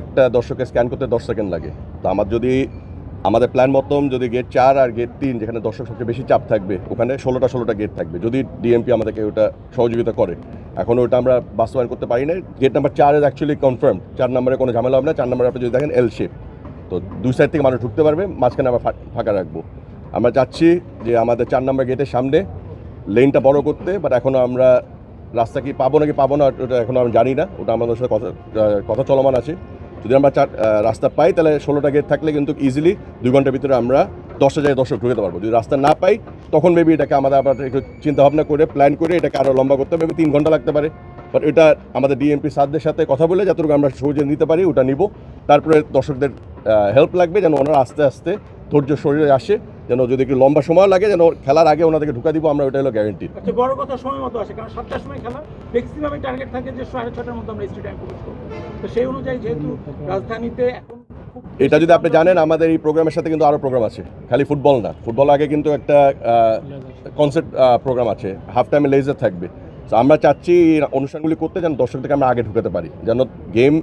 একটা দর্শককে স্ক্যান করতে দশ সেকেন্ড লাগে। তো আমার যদি, আমাদের প্ল্যান মতন যদি গেট চার আর গেট তিন, যেখানে দর্শক সবচেয়ে বেশি চাপ থাকবে, ওখানে ষোলোটা ষোলোটা গেট থাকবে। যদি ডিএমপি আমাদেরকে ওটা সহযোগিতা করে। এখন ওটা আমরা বাস্তবায়ন করতে পারি না গেট নাম্বার চার ইজ অ্যাকচুয়ালি কনফার্ম চার নম্বরে কোনো ঝামেলা হবে না। চার নম্বরে আপনি যদি দেখেন এল শেপ তো দুই সাইড থেকে মানুষ ঢুকতে পারবে। মাঝখানে আমরা ফাঁকা রাখব। আমরা চাচ্ছি যে আমাদের চার নম্বর গেটের সামনে লেনটা বড় করতে বাট এখনও আমরা রাস্তা কি পাবো নাকি পাবো না, ওটা এখনও আমি জানি না। ওটা আমাদের সাথে কথা কথা চলমান আছে। যদি আমরা চার রাস্তা পাই, তাহলে ষোলোটা গেট থাকলে কিন্তু ইজিলি দুই ঘণ্টার ভিতরে আমরা দশটা জায়গায় দর্শক ঢুকতে পারব। যদি রাস্তা না পাই, তখন মেবি এটাকে আমাদের আবার একটু চিন্তাভাবনা করে প্ল্যান করে এটাকে আরও লম্বা করতে হবে তিন ঘণ্টা লাগতে পারে। বাট এটা আমাদের ডিএমপি সারদের সাথে কথা বলে যতটুকু আমরা সহজে নিতে পারি, ওটা নিব। তারপরে দর্শকদের হেল্প লাগবে যেন ওনারা আস্তে আস্তে ধৈর্য শরীরে আসে। যেন যদি একটু লম্বা সময় লাগে যেন খেলার আগে ওনাদেরকে ঢুকা দিব আমরা ওটা হলো গ্যারেন্টি আচ্ছা বড় কথা সময় মতো আসে কারণ সাতটার সময় খেলা ম্যাক্সিমামে টার্গেট থাকে যে সাড়ে ছটার মধ্যে আমরা স্টেডিয়াম করব। তো সেই অনুযায়ী যেহেতু রাজধানীতে এখন এটা যদি আপনি জানেন আমাদের এই প্রোগ্রামের সাথে কিন্তু আরও প্রোগ্রাম আছে খালি ফুটবল না। ফুটবল আগে কিন্তু একটা কনসার্ট প্রোগ্রাম আছে হাফ টাইমে লেজার থাকবে। তো আমরা চাচ্ছি অনুষ্ঠানগুলি করতে যেন দর্শকদেরকে আমরা আগে ঢুকাতে পারি যেন গেম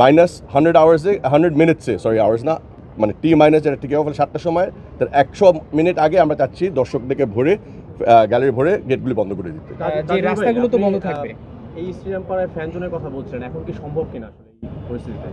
মাইনাস হান্ড্রেড আওয়ার্সে হান্ড্রেড মিনিটসে সরি আওয়ার্স না মানে টি মাইনাস যেটা টিকে ফেলে সাতটার সময় তার একশো মিনিট আগে আমরা চাচ্ছি দর্শকদেরকে ভরে গ্যালারি ভরে গেটগুলি বন্ধ করে দিতে। যে রাস্তাগুলো তো বন্ধ থাকবে। এই স্টেডিয়াম পাড়ায় ফ্যান জোনের কথা বলছিলেন এখন কি সম্ভব কিনা আসলে পরিস্থিতিতে?